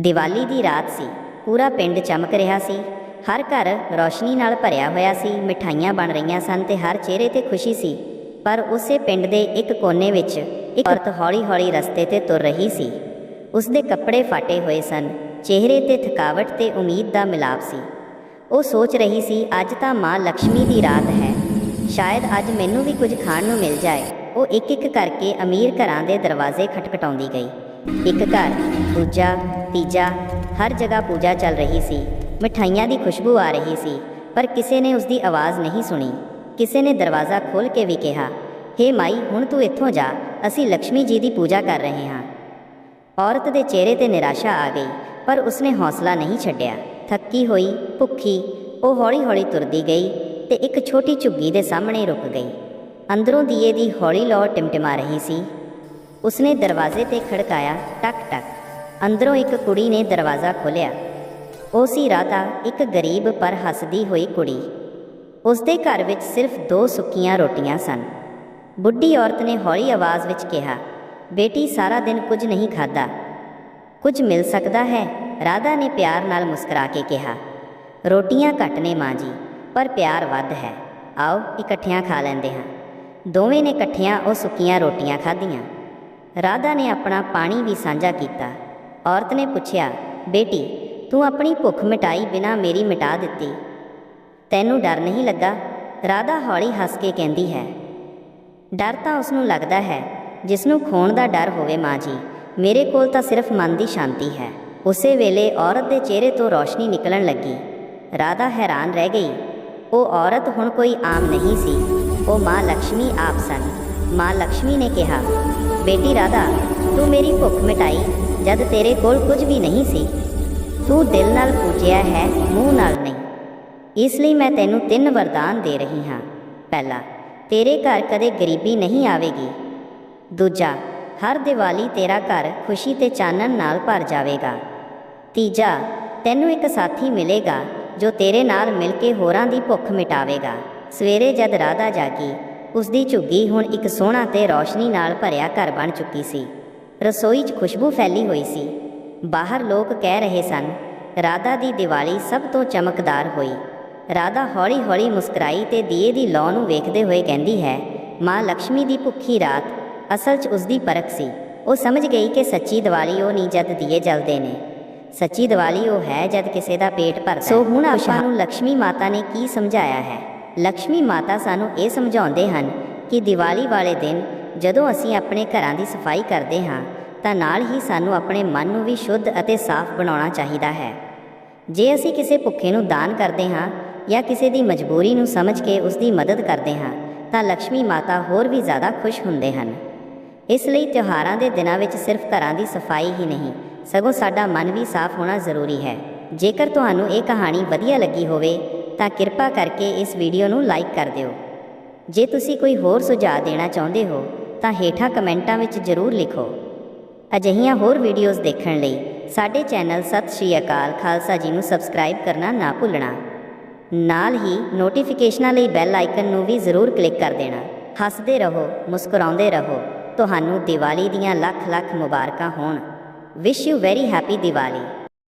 ਦੀਵਾਲੀ ਦੀ ਰਾਤ ਸੀ। ਪੂਰਾ ਪਿੰਡ ਚਮਕ ਰਿਹਾ ਸੀ। ਹਰ ਘਰ ਰੌਸ਼ਨੀ ਨਾਲ ਭਰਿਆ ਹੋਇਆ ਸੀ। ਮਿਠਾਈਆਂ ਬਣ ਰਹੀਆਂ ਸਨ ਤੇ ਹਰ ਚਿਹਰੇ ਤੇ ਖੁਸ਼ੀ ਸੀ। ਪਰ ਉਸੇ ਪਿੰਡ ਦੇ ਇੱਕ ਕੋਨੇ ਵਿੱਚ ਇੱਕ ਔਰਤ ਹੌਲੀ-ਹੌਲੀ ਰਸਤੇ ਤੇ ਤੁਰ ਰਹੀ ਸੀ। ਉਸਦੇ ਕੱਪੜੇ ਫਾਟੇ ਹੋਏ ਸਨ। ਚਿਹਰੇ ਤੇ ਥਕਾਵਟ ਤੇ ਉਮੀਦ ਦਾ ਮਿਲਾਪ ਸੀ। ਉਹ ਸੋਚ ਰਹੀ ਸੀ, ਅੱਜ ਤਾਂ ਮਾਂ ਲక్ష్ਮੀ ਦੀ ਰਾਤ ਹੈ। ਸ਼ਾਇਦ ਅੱਜ ਮੈਨੂੰ ਵੀ ਕੁਝ ਖਾਣ ਨੂੰ ਮਿਲ ਜਾਏ। ਉਹ ਇੱਕ ਇੱਕ ਕਰਕੇ ਅਮੀਰ ਘਰਾਂ ਦੇ ਦਰਵਾਜ਼ੇ ਖਟਖਟਾਉਂਦੀ ਗਈ। ਇੱਕ ਘਰ, ਦੂਜਾ, ਤੀਜਾ, ਹਰ ਜਗ੍ਹਾ ਪੂਜਾ ਚੱਲ ਰਹੀ ਸੀ। ਮਿਠਾਈਆਂ ਦੀ ਖੁਸ਼ਬੂ ਆ ਰਹੀ ਸੀ, ਪਰ ਕਿਸੇ ਨੇ ਉਸ ਦੀ ਆਵਾਜ਼ ਨਹੀਂ ਸੁਣੀ। ਕਿਸੇ ਨੇ ਦਰਵਾਜ਼ਾ ਖੋਲ੍ਹ ਕੇ ਵੀ ਕਿਹਾ, ਹੇ ਮਾਈ, ਹੁਣ ਤੂੰ ਇੱਥੋਂ ਜਾ, ਅਸੀਂ ਲక్ష్ਮੀ ਜੀ ਦੀ ਪੂਜਾ ਕਰ ਰਹੇ ਹਾਂ। ਔਰਤ ਦੇ ਚਿਹਰੇ ਤੇ ਨਿਰਾਸ਼ਾ ਆ ਗਈ, ਪਰ ਉਸਨੇ ਹੌਸਲਾ ਨਹੀਂ ਛੱਡਿਆ। ਥੱਕੀ ਹੋਈ, ਭੁੱਖੀ, ਉਹ ਹੌਲੀ-ਹੌਲੀ ਤੁਰਦੀ ਗਈ ਤੇ ਇੱਕ ਛੋਟੀ ਝੁੱਗੀ ਦੇ ਸਾਹਮਣੇ ਰੁਕ ਗਈ। ਅੰਦਰੋਂ ਦੀਏ ਦੀ ਹੌਲੀ ਲੌ ਟਿਮਟਿਮਾ ਰਹੀ ਸੀ। ਉਸਨੇ ਦਰਵਾਜ਼ੇ ਤੇ ਖੜਕਾਇਆ, ਟਕ ਟਕ। ਅੰਦਰੋਂ ਇੱਕ ਕੁੜੀ ਨੇ ਦਰਵਾਜ਼ਾ ਖੋਲ੍ਹਿਆ। ਉਹ ਸੀ ਰਾਧਾ, ਇੱਕ ਗਰੀਬ ਪਰ ਹੱਸਦੀ ਹੋਈ ਕੁੜੀ। ਉਸਦੇ ਘਰ ਵਿੱਚ ਸਿਰਫ ਦੋ ਸੁੱਕੀਆਂ ਰੋਟੀਆਂ ਸਨ। ਬੁੱਢੀ ਔਰਤ ਨੇ ਹੌਲੀ ਆਵਾਜ਼ ਵਿੱਚ ਕਿਹਾ, ਬੇਟੀ, ਸਾਰਾ ਦਿਨ ਕੁਝ ਨਹੀਂ ਖਾਦਾ ਕੁਝ ਮਿਲ ਸਕਦਾ ਹੈ? ਰਾਧਾ ਨੇ ਪਿਆਰ ਨਾਲ ਮੁਸਕਰਾ ਕੇ ਕਿਹਾ, ਰੋਟੀਆਂ ਘੱਟ ਨੇ ਮਾਂ ਜੀ, ਪਰ ਪਿਆਰ ਵੱਧ ਹੈ। ਆਓ, ਇਕੱਠਿਆਂ ਖਾ ਲੈਂਦੇ ਹਾਂ। ਦੋਵੇਂ ਨੇ ਇਕੱਠਿਆਂ ਉਹ ਸੁੱਕੀਆਂ ਰੋਟੀਆਂ ਖਾਧੀਆਂ। ਰਾਧਾ ਨੇ ਆਪਣਾ ਪਾਣੀ ਵੀ ਸਾਂਝਾ ਕੀਤਾ। ਔਰਤ ਨੇ ਪੁੱਛਿਆ, ਬੇਟੀ, ਤੂੰ ਆਪਣੀ ਭੁੱਖ ਮਿਟਾਈ ਬਿਨਾ ਮੇਰੀ ਮਿਟਾ ਦਿੱਤੀ। ਤੈਨੂੰ ਡਰ ਨਹੀਂ ਲੱਗਾ? ਰਾਧਾ ਹੌਲੀ ਹੱਸ ਕੇ ਕਹਿੰਦੀ ਹੈ। ਡਰ ਤਾਂ ਉਸ ਨੂੰ ਲੱਗਦਾ ਹੈ ਜਿਸ ਨੂੰ ਖੋਣ ਦਾ ਡਰ ਹੋਵੇ ਮਾਂ ਜੀ। ਮੇਰੇ ਕੋਲ ਤਾਂ ਸਿਰਫ ਮਨ ਦੀ ਸ਼ਾਂਤੀ ਹੈ। ਉਸੇ ਵੇਲੇ ਔਰਤ ਦੇ ਚਿਹਰੇ ਤੋਂ ਰੌਸ਼ਨੀ ਨਿਕਲਣ ਲੱਗੀ। ਰਾਧਾ ਹੈਰਾਨ ਰਹਿ ਗਈ। ਉਹ ਔਰਤ ਹੁਣ ਕੋਈ ਆਮ ਨਹੀਂ ਸੀ। ਉਹ ਮਾਂ ਲక్ష్ਮੀ ਆਪ ਸਨ। ਮਾਂ ਲక్ష్ਮੀ ਨੇ ਕਿਹਾ, ਬੇਟੀ ਰਾਧਾ, ਤੂੰ ਮੇਰੀ ਭੁੱਖ ਮਿਟਾਈ, ਜਦ ਤੇਰੇ ਕੋਲ ਕੁਝ ਵੀ ਨਹੀਂ ਸੀ। ਤੂੰ ਦਿਲ ਨਾਲ ਪੂਜਿਆ ਹੈ, ਮੂੰਹ ਨਾਲ ਨਹੀਂ। ਇਸ ਲਈ ਮੈਂ ਤੈਨੂੰ ਤਿੰਨ ਵਰਦਾਨ ਦੇ ਰਹੀ ਹਾਂ। ਪਹਿਲਾ, ਤੇਰੇ ਘਰ ਕਦੇ ਗਰੀਬੀ ਨਹੀਂ ਆਵੇਗੀ। ਦੂਜਾ, ਹਰ ਦੀਵਾਲੀ ਤੇਰਾ ਘਰ ਖੁਸ਼ੀ ਤੇ ਚਾਨਣ ਨਾਲ ਭਰ ਜਾਵੇਗਾ। ਤੀਜਾ, ਤੈਨੂੰ ਇੱਕ ਸਾਥੀ ਮਿਲੇਗਾ, ਜੋ ਤੇਰੇ ਨਾਲ ਮਿਲ ਕੇ ਹੋਰਾਂ ਦੀ ਭੁੱਖ ਮਿਟਾਵੇਗਾ। ਸਵੇਰੇ ਜਦ ਰਾਧਾ ਜਾਗੀ ਉਸ ਦੀ ਝੁੱਗੀ ਹੁਣ ਇੱਕ ਸੋਹਣਾ ਤੇ ਰੌਸ਼ਨੀ ਨਾਲ ਭਰਿਆ ਘਰ ਬਣ ਚੁੱਕੀ ਸੀ। ਰਸੋਈ 'ਚ ਖੁਸ਼ਬੂ ਫੈਲੀ ਹੋਈ ਸੀ। ਬਾਹਰ ਲੋਕ ਕਹਿ ਰਹੇ ਸਨ ਰਾਧਾ ਦੀ ਦੀਵਾਲੀ ਸਭ ਤੋਂ ਚਮਕਦਾਰ ਹੋਈ। ਰਾਧਾ ਹੌਲੀ-ਹੌਲੀ ਮੁਸਕਰਾਈ ਤੇ ਦੀਏ ਦੀ ਲੌ ਨੂੰ ਵੇਖਦੇ ਹੋਏ ਕਹਿੰਦੀ ਹੈ ਮਾਂ ਲక్ష్ਮੀ ਦੀ ਭੁੱਖੀ ਰਾਤ ਅਸਲ 'ਚ ਉਸ ਦੀ ਪਰਖ ਸੀ। ਉਹ ਸਮਝ ਗਈ ਕਿ ਸੱਚੀ ਦੀਵਾਲੀ ਉਹ ਨਹੀਂ ਜਦ ਦੀਏ ਜਲਦੇ ਨੇ। ਸੱਚੀ ਦੀਵਾਲੀ ਉਹ ਹੈ ਜਦ ਕਿਸੇ ਦਾ ਪੇਟ ਭਰਦਾ ਸੋ ਹੁਣ ਆਪਾਂ ਨੂੰ ਲక్ష్ਮੀ ਮਾਤਾ ਨੇ ਕੀ ਸਮਝਾਇਆ ਹੈ? ਲక్ష్ਮੀ ਮਾਤਾ ਸਾਨੂੰ ਇਹ ਸਮਝਾਉਂਦੇ ਹਨ ਕਿ ਦੀਵਾਲੀ ਵਾਲੇ ਦਿਨ ਜਦੋਂ ਅਸੀਂ ਆਪਣੇ ਘਰਾਂ ਦੀ ਸਫ਼ਾਈ ਕਰਦੇ ਹਾਂ, ਤਾਂ ਨਾਲ ਹੀ ਸਾਨੂੰ ਆਪਣੇ ਮਨ ਨੂੰ ਵੀ ਸ਼ੁੱਧ ਅਤੇ ਸਾਫ਼ ਬਣਾਉਣਾ ਚਾਹੀਦਾ ਹੈ। ਜੇ ਅਸੀਂ ਕਿਸੇ ਭੁੱਖੇ ਨੂੰ ਦਾਨ ਕਰਦੇ ਹਾਂ ਜਾਂ ਕਿਸੇ ਦੀ ਮਜਬੂਰੀ ਨੂੰ ਸਮਝ ਕੇ ਉਸ ਦੀ ਮਦਦ ਕਰਦੇ ਹਾਂ, ਤਾਂ ਲక్ష్ਮੀ ਮਾਤਾ ਹੋਰ ਵੀ ਜ਼ਿਆਦਾ ਖੁਸ਼ ਹੁੰਦੇ ਹਨ। ਇਸ ਲਈ ਤਿਉਹਾਰਾਂ ਦੇ ਦਿਨਾਂ ਵਿੱਚ ਸਿਰਫ ਘਰਾਂ ਦੀ ਸਫ਼ਾਈ ਹੀ ਨਹੀਂ, ਸਗੋਂ ਸਾਡਾ ਮਨ ਵੀ ਸਾਫ਼ ਹੋਣਾ ਜ਼ਰੂਰੀ ਹੈ। ਜੇਕਰ ਤੁਹਾਨੂੰ ਇਹ ਕਹਾਣੀ ਵਧੀਆ ਲੱਗੀ ਹੋਵੇ ਤਾਂ ਕਿਰਪਾ ਕਰਕੇ ਇਸ ਵੀਡੀਓ ਨੂੰ ਲਾਈਕ ਕਰ ਦਿਓ। ਜੇ ਤੁਸੀਂ ਕੋਈ ਹੋਰ ਸੁਝਾਅ ਦੇਣਾ ਚਾਹੁੰਦੇ ਹੋ, ਤਾਂ ਹੇਠਾਂ ਕਮੈਂਟਾਂ ਵਿੱਚ ਜ਼ਰੂਰ ਲਿਖੋ। ਅਜਿਹੀਆਂ ਹੋਰ ਵੀਡੀਓਜ਼ ਦੇਖਣ ਲਈ ਸਾਡੇ ਚੈਨਲ ਸਤਿ ਸ਼੍ਰੀ ਅਕਾਲ ਖਾਲਸਾ ਜੀ ਨੂੰ ਸਬਸਕ੍ਰਾਈਬ ਕਰਨਾ ਨਾ ਭੁੱਲਣਾ। ਨਾਲ ਹੀ ਨੋਟੀਫਿਕੇਸ਼ਨਾਂ ਲਈ ਬੈਲ ਆਈਕਨ ਨੂੰ ਵੀ ਜ਼ਰੂਰ ਕਲਿੱਕ ਕਰ ਦੇਣਾ। ਹੱਸਦੇ ਰਹੋ, ਮੁਸਕਰਾਉਂਦੇ ਰਹੋ। ਤੁਹਾਨੂੰ ਦੀਵਾਲੀ ਦੀਆਂ ਲੱਖ ਲੱਖ ਮੁਬਾਰਕਾਂ ਹੋਣ। Wish you very happy Diwali.